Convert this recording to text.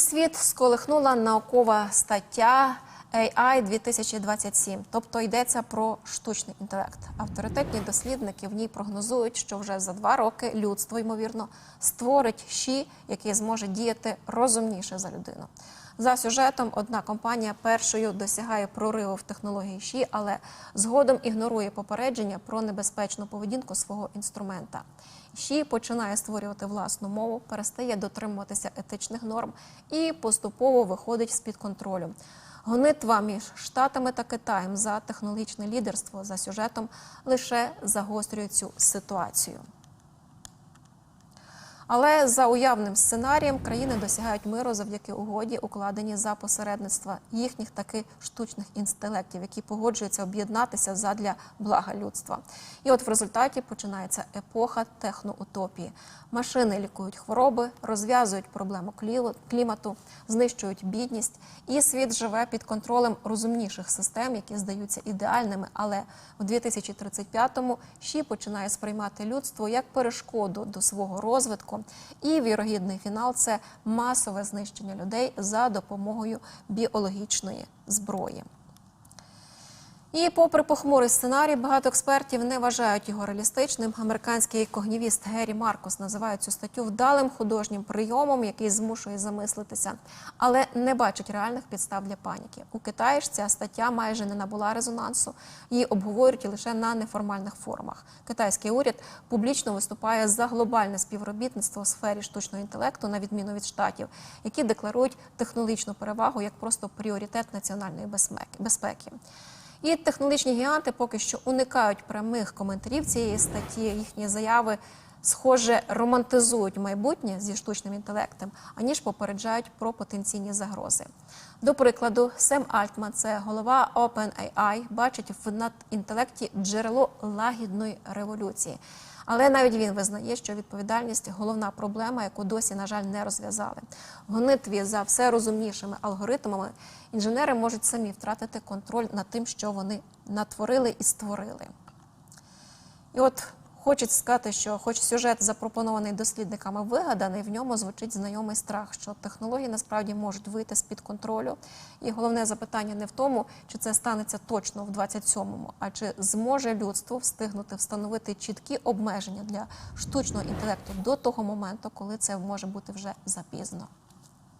світ сколихнула наукова стаття AI 2027, тобто йдеться про штучний інтелект. Авторитетні дослідники в ній прогнозують, що вже за два роки людство, ймовірно, створить ЩІ, який зможе діяти розумніше за людину. За сюжетом одна компанія першою досягає прориву в технології ЩІ, але згодом ігнорує попередження про небезпечну поведінку свого інструмента. ЩІ починає створювати власну мову, перестає дотримуватися етичних норм і поступово виходить з під контролю. Гонитва між Штатами та Китаєм за технологічне лідерство за сюжетом лише загострює цю ситуацію. Але за уявним сценарієм країни досягають миру завдяки угоді, укладеній за посередництва їхніх таки штучних інтелектів, які погоджуються об'єднатися задля блага людства. І от в результаті починається епоха техноутопії. Машини лікують хвороби, розв'язують проблему клі- клімату, знищують бідність, і світ живе під контролем розумніших систем, які здаються ідеальними. Але в 2035-му ЩІ починає сприймати людство як перешкоду до свого розвитку. І вірогідний фінал це масове знищення людей за допомогою біологічної зброї. І, попри похмурий сценарій, багато експертів не вважають його реалістичним. Американський когнівіст Геррі Маркос називає цю статтю вдалим художнім прийомом, який змушує замислитися, але не бачить реальних підстав для паніки. У Китаї ж ця стаття майже не набула резонансу. Її обговорюють лише на неформальних форумах. Китайський уряд публічно виступає за глобальне співробітництво у сфері штучного інтелекту, на відміну від штатів, які декларують технологічну перевагу як просто пріоритет національної безпеки-. І технологічні гіганти поки що уникають прямих коментарів цієї статті. Їхні заяви, схоже, романтизують майбутнє зі штучним інтелектом, аніж попереджають про потенційні загрози. До прикладу, Сем Альтман, це голова OpenAI, бачить в надінтелекті джерело лагідної революції. Але навіть він визнає, що відповідальність головна проблема, яку досі, на жаль, не розв'язали. Гонитві за все розумнішими алгоритмами інженери можуть самі втратити контроль над тим, що вони натворили і створили. І от хочеться сказати, що, хоч сюжет запропонований дослідниками вигаданий, в ньому звучить знайомий страх, що технології насправді можуть вийти з під контролю. І головне запитання не в тому, чи це станеться точно в 27-му, а чи зможе людство встигнути встановити чіткі обмеження для штучного інтелекту до того моменту, коли це може бути вже запізно.